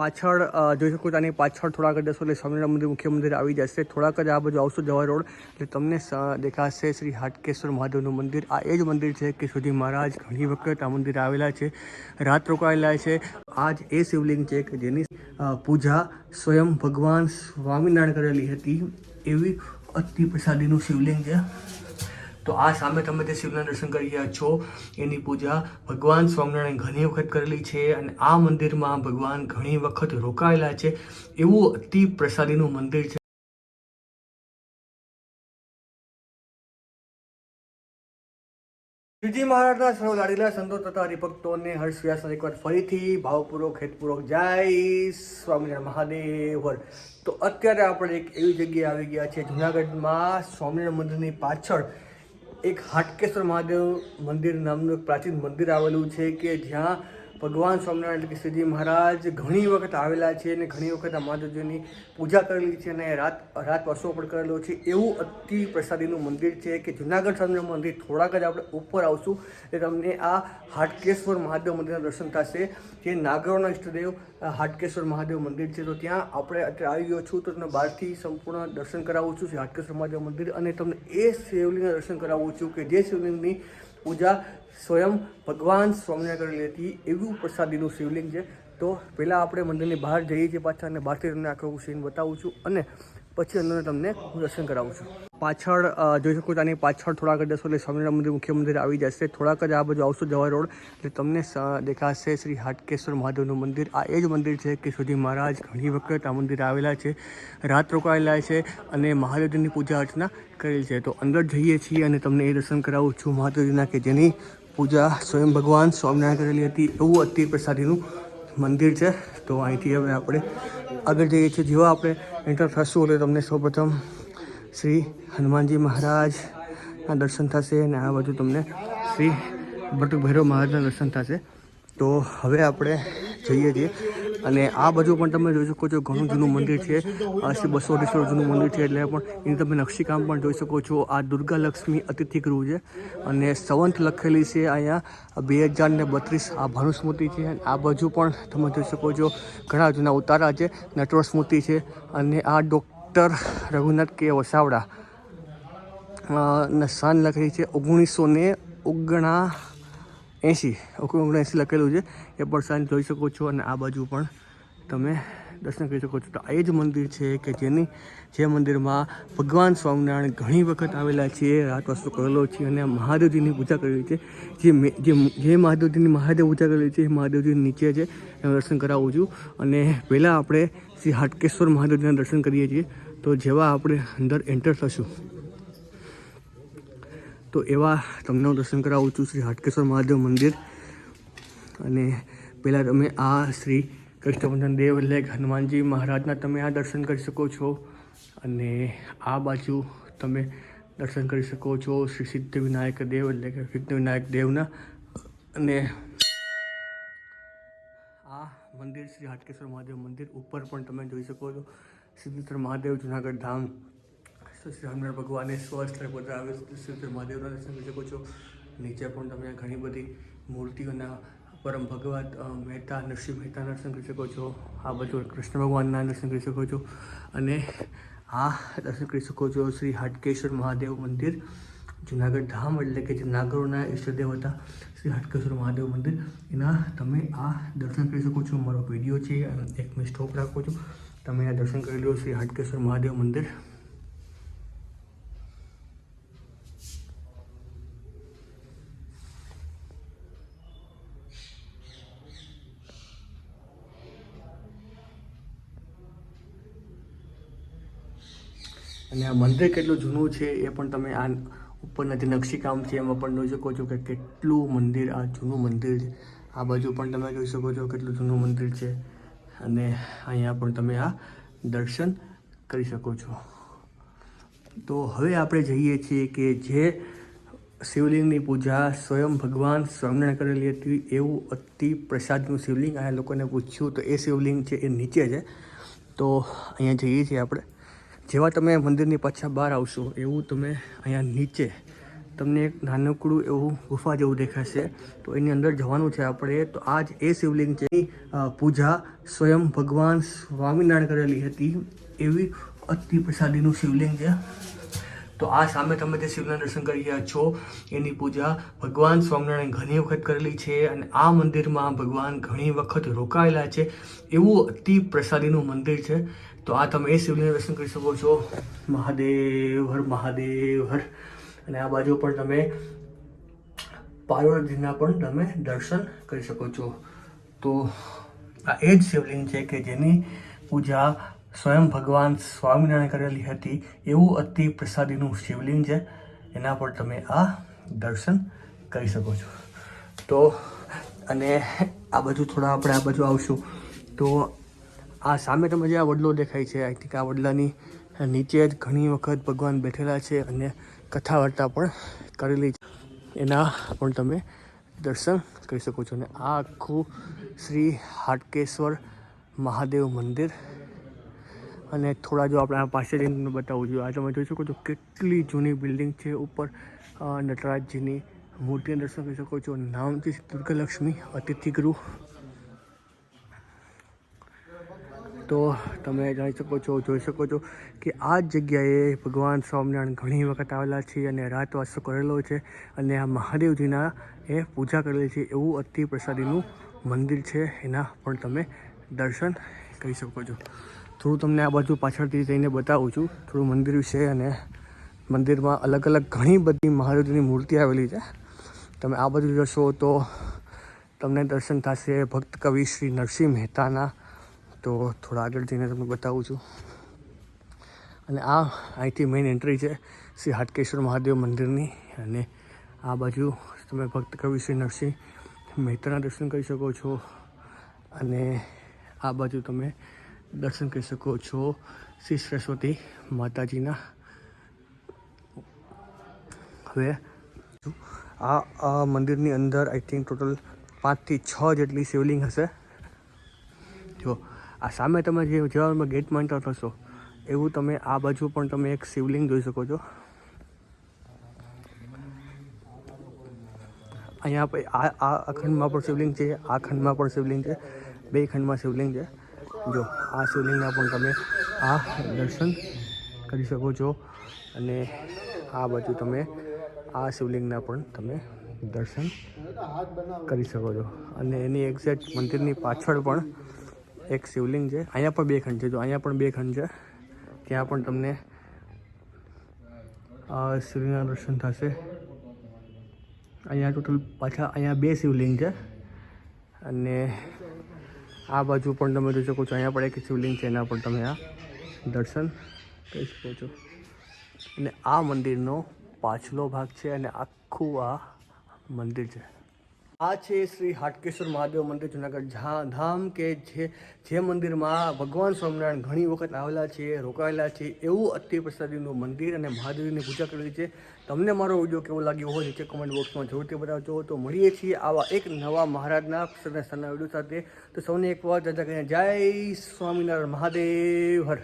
પાછળ જોઈ શકો છો પાછળ થોડાક જશો એટલે સ્વામિનારાયણ મંદિર મુખ્ય મંદિર આવી જશે. થોડાક જ આ બાજુ આવશો જવા રોડ, એટલે તમને દેખાશે શ્રી હાટકેશ્વર મહાદેવનું મંદિર. આ એ જ મંદિર છે કે સુધી મહારાજ ઘણી વખત આ મંદિર આવેલા છે, રાત રોકાયેલા છે. આ જ એ શિવલિંગ છે કે જેની પૂજા સ્વયં ભગવાન સ્વામિનારાયણ કરેલી હતી. એવી અતિ પ્રસાદીનું શિવલિંગ છે. તો આ સામે તમે જે શિવના દર્શન કરી રહ્યા છો. એની પૂજા ભગવાન સ્વામિનારાયણ ઘણી વખત કરેલી છે અને આ મંદિરમાં ભગવાન ઘણી વખત રોકાયેલા છે. એવું અતિ પ્રસાદીનું મંદિર છે. શ્રીજી મહારાજના સર્વ લાડીલા સંતો તથા હરિભક્તોને હર્ષ વ્યાસના એકવાર ફરીથી ભાવપૂર્વક, હેતપૂર્વક જય સ્વામિનારાયણ મહાદેવ તો અત્યારે આપણે એક એવી જગ્યાએ આવી ગયા છે જુનાગઢમાં સ્વામિનારાયણ મંદિરની પાછળ એક હાટકેશ્વર મહાદેવ મંદિર નામનું એક પ્રાચીન મંદિર આવેલું છે કે જ્યાં ભગવાન સ્વામિનારાયણ એટલે કે શ્રીજી મહારાજ ઘણી વખત આવેલા છે અને ઘણી વખત આ મહાદેવજીની પૂજા કરેલી છે અને રાત રાત વર્ષો પણ કરેલો છે. એવું અતિ પ્રસાદીનું મંદિર છે કે જુનાગઢ સ્વામિનારાયણ મંદિર થોડાક જ આપણે ઉપર આવશું એટલે તમને આ હાટકેશ્વર મહાદેવ મંદિરના દર્શન થશે. જે નાગરોના ઇષ્ટદેવ હાટકેશ્વર મહાદેવ મંદિર છે. તો ત્યાં આપણે અત્યારે આવી ગયો છું તો તમને બહારથી સંપૂર્ણ દર્શન કરાવું છું. હાટકેશ્વર મહાદેવ મંદિર અને તમને એ શિવલિંગના દર્શન કરાવું છું કે જે શિવલિંગની પૂજા સ્વયં ભગવાન સ્વામિનારાયણ હતી એવું પ્રસાદીનું શિવલિંગ છે. તો પહેલાં આપણે મંદિરની બહાર જઈએ છીએ પાછા અને બહારથી તમને આખો સીન બતાવું છું. અને પછી અંદર તમને દર્શન કરાવું છું. પાછળ જોઈ શકો આની પાછળ થોડાક જશો એટલે સ્વામિનારાયણ મંદિર, મુખ્ય મંદિર આવી જશે. થોડાક જ આ બાજુ આવશો જવા રોડ, એટલે તમને દેખાશે શ્રી હાટકેશ્વર મહાદેવનું મંદિર. આ એ જ મંદિર છે કે સુધી મહારાજ ઘણી વખત આ મંદિર આવેલા છે. રાત રોકાયેલા છે અને મહાદેવજીની પૂજા અર્ચના કરેલી છે. તો અંદર જઈએ છીએ અને તમને એ દર્શન કરાવું છું મહાદેવજીના કે જેની પૂજા સ્વયં ભગવાન સ્વામિનારાયણ કરેલી હતી, એવું અતિ પ્રસાદીનું મંદિર છે, તો અહીંથી હવે આપણે આગળ જઈએ છીએ. જેવા આપણે એન્ટર થશું, એટલે તમને સૌપ્રથમ શ્રી હનુમાનજી મહારાજના દર્શન થશે અને આ બાજુ તમને શ્રી બટુક ભૈરવ મહારાજના દર્શન થશે. તો હવે આપણે જઈએ છીએ. અને આ બાજુ પણ તમે જોઈ શકો છો ઘણું જૂનું મંદિર છે. આશરે બસો અઢીસો જૂનું મંદિર છે એટલે પણ એની તમે નકશીકામ પણ જોઈ શકો છો. આ દુર્ગા લક્ષ્મી અતિથિ ગૃહ છે અને સંવંત લખેલી છે અહીંયા બે હજાર ને બત્રીસ આ ભાનુસ્મૃતિ છે. આ બાજુ પણ તમે જોઈ શકો છો ઘણા જૂના ઉતારા છે, નટવર સ્મૃતિ છે અને આ ડૉક્ટર રઘુનાથ કે વસાવડા ને સાન લખેલી છે. ઓગણીસો ને ઓગણા એંશી ઓગણએંશી લખેલું છે. એ પણ સાંજ જોઈ શકો છો અને આ બાજુ પણ તમે દર્શન કરી શકો છો. તો આ જ મંદિર છે કે જેની, જે મંદિરમાં ભગવાન સ્વામિનારાયણ ઘણી વખત આવેલા છે રાત વસ્તુ કરેલો છે અને મહાદેવજીની પૂજા કરેલી છે. જે જે જે મહાદેવજીની મહાદેવ પૂજા કરેલી છે, એ મહાદેવજી નીચે છે. એનું દર્શન કરાવું છું. અને પહેલાં આપણે શ્રી હાટકેશ્વર મહાદેવજીના દર્શન કરીએ છીએ. તો જેવા આપણે અંદર એન્ટર થશું. તો એવા તમને હું દર્શન કરાવું છું શ્રી હાટકેશ્વર મહાદેવ મંદિર. અને પહેલાં તમે આ શ્રી કૃષ્ણવર્ધન દેવ એટલે હનુમાનજી મહારાજના તમે આ દર્શન કરી શકો છો. અને આ બાજુ તમે દર્શન કરી શકો છો શ્રી સિદ્ધ વિનાયક દેવ એટલે કે વિનાયક દેવના. અને આ મંદિર શ્રી હાટકેશ્વર મહાદેવ મંદિર ઉપર પણ તમે જોઈ શકો છો. સિદ્ધેશ્વર મહાદેવ જુનાગઢ ધામ સ્વામિનારાયણ ભગવાને સ્વસ્થળ આવે શ્રી મહાદેવના દર્શન કરી શકો છો. નીચે પણ તમે ઘણી બધી મૂર્તિઓના પરમ ભગવત મહેતા, નરસિંહ મહેતાના દર્શન કરી શકો છો. આ બધું કૃષ્ણ ભગવાનના દર્શન કરી શકો છો. અને આ દર્શન કરી શકો છો શ્રી હાટકેશ્વર મહાદેવ મંદિર. જુનાગઢ ધામ એટલે કે જે નાગરોના ઈષ્ટદેવ હતા, શ્રી હાટકેશ્વર મહાદેવ મંદિર. એના તમે આ દર્શન કરી શકો છો. મારો વીડિયો છે અને એક મેં સ્ટોપ રાખો છો. તમે આ દર્શન કરી લો શ્રી હાટકેશ્વર મહાદેવ મંદિર. અને આ મંદિર કેટલું જૂનું છે એ પણ તમે આ ઉપરના જે નકશીકામ છે એમાં પણ જોઈ શકો છો કે કેટલું મંદિર, આ જૂનું મંદિર છે. આ બાજુ પણ તમે જોઈ શકો છો કેટલું જૂનું મંદિર છે. અને અહીંયા પણ તમે આ દર્શન કરી શકો છો. તો હવે આપણે જઈએ છીએ કે જે શિવલિંગની પૂજા સ્વયં ભગવાન સ્વામિનારાયણ કરેલી હતી એવું અતિ પ્રસાદનું શિવલિંગ. અહીંયા લોકોને પૂછ્યું તો એ શિવલિંગ છે એ નીચે છે. તો અહીંયા જઈએ છીએ આપણે. જેવા તમે મંદિરની પાછા બહાર આવશો, એવું તમે અહીંયા નીચે તમને એક નાનકડું એવું ગુફા જેવું દેખાશે. તો એની અંદર જવાનું છે આપણે. તો આ જ એ શિવલિંગ છે. પૂજા સ્વયં ભગવાન સ્વામિનારાયણ કરેલી હતી. એવી અતિ પ્રસાદીનું શિવલિંગ છે. તો આ સામે તમે જે શિવના દર્શન કરી રહ્યા છો, એની પૂજા ભગવાન સ્વામિનારાયણ ઘણી વખત કરેલી છે અને આ મંદિરમાં ભગવાન ઘણી વખત રોકાયેલા છે. એવું અતિ પ્રસાદીનું મંદિર છે. તો આ તમે એ શિવલિંગ દર્શન કરી શકો છો. મહાદેવ હર મહાદેવ હર. અને આ બાજુ પણ તમે પાર્વતીના પણ તમે દર્શન કરી શકો છો. તો આ એ જ શિવલિંગ છે કે જેની પૂજા સ્વયં ભગવાન સ્વામિનારાયણ કરેલી હતી એવું અતિ પ્રસાદીનું શિવલિંગ છે. એના પર તમે આ દર્શન કરી શકો છો. તો અને આ બાજુ થોડા આપણે આ બાજુ આવશું. તો આ સામે તમે જે આ વડલો દેખાય છે, આઈ થિંક આ વડલાની નીચે જ ઘણી વખત ભગવાન બેઠેલા છે અને કથા વાર્તા પણ કરેલી છે. એના પણ તમે દર્શન કરી શકો છો. અને આ આખું શ્રી હાટકેશ્વર મહાદેવ મંદિર અને થોડા જો આપણે આ પાસે જઈને બતાવું છું. આ તમે જોઈ શકો છો કેટલી જૂની બિલ્ડિંગ છે ઉપર નટરાજજીની મૂર્તિ દર્શન કરી શકો છો. નામ છે દુર્ગાલક્ષ્મી અતિથિ ગૃહ. તો તમે જાણી શકો છો, જોઈ શકો છો કે આ જગ્યાએ ભગવાન સ્વામિનારાયણ ઘણી વખત આવેલા છે અને રાતવાસો કરેલો છે અને આ મહાદેવજીના એ પૂજા કરેલી છે એવું અતિ પ્રસાદીનું મંદિર છે. એના પણ તમે દર્શન કરી શકો છો. થોડું તમને આ બાજુ પાછળથી જઈને બતાવું છું. થોડું મંદિર વિશે અને મંદિરમાં અલગ અલગ ઘણી બધી મહાદેવજીની મૂર્તિ આવેલી છે. તમે આ બાજુ જશો તો તમને દર્શન થશે ભક્ત કવિ શ્રી નરસિંહ મહેતાના. તો થોડા આગળ જઈને તમને બતાવું છું. અને આ અહીંથી મેઇન એન્ટ્રી છે શ્રી હાટકેશ્વર મહાદેવ મંદિરની. અને આ બાજુ તમે ભક્ત કવિ શ્રી નરસિંહ મહેતાના દર્શન કરી શકો છો. અને આ બાજુ તમે દર્શન કરી શકો છો. શ્રી સરસ્વતી માતાજીના. હવે આ આ મંદિરની અંદર આઈ થિંક ટોટલ પાંચથી છ જેટલી શિવલિંગ હશે. જો, આ સામે તમે જે જેવા ગેટમાં માનતા થશો એવું તમે આ બાજુ પણ તમે એક શિવલિંગ જોઈ શકો છો. અહીંયા આ આ ખંડમાં પણ શિવલિંગ છે, આ ખંડમાં પણ શિવલિંગ છે, બે ખંડમાં શિવલિંગ છે. જો, આ શિવલિંગના પણ તમે આ દર્શન કરી શકો છો અને આ બાજુ તમે આ શિવલિંગના પણ તમે દર્શન કરી શકો છો. અને એની એક્ઝેક્ટ મંદિરની પાછળ પણ એક શિવલિંગ છે. અહીંયા પણ બે ખંડ છે. જો, અહીંયા પણ બે ખંડ છે. ત્યાં પણ તમને આ શિવલિંગના દર્શન થશે. અહીંયા ટોટલ પાછા અહીંયા બે શિવલિંગ છે. અને આ બાજુ પણ તમે જોઈ શકો છો, અહીંયા પણ એક શિવલિંગ છે, એના પણ તમે આ દર્શન કરી શકો છો. અને આ મંદિરનો પાછલો ભાગ છે અને આખું આ મંદિર છે. આ છે શ્રી હાટકેશ્વર મહાદેવ મંદિર, જુનાગઢ ધામ કે જે જે મંદિરમાં ભગવાન સ્વામિનારાયણ ઘણી વખત આવેલા છે, રોકાયેલા છે, એવું અતિ પ્રસાદીનું મંદિર અને મહાદેવની પૂજા કરેલી છે. તમને મારો વીડિયો કેવો લાગ્યો હોય નીચે કમેન્ટ બોક્સમાં જરૂરથી બતાવજો. તો મળીએ છીએ આવા એક નવા મહારાજના સરના વીડિયો સાથે. તો સૌને એક વાર જતા કરીને જય સ્વામિનારાયણ મહાદેવ. હર.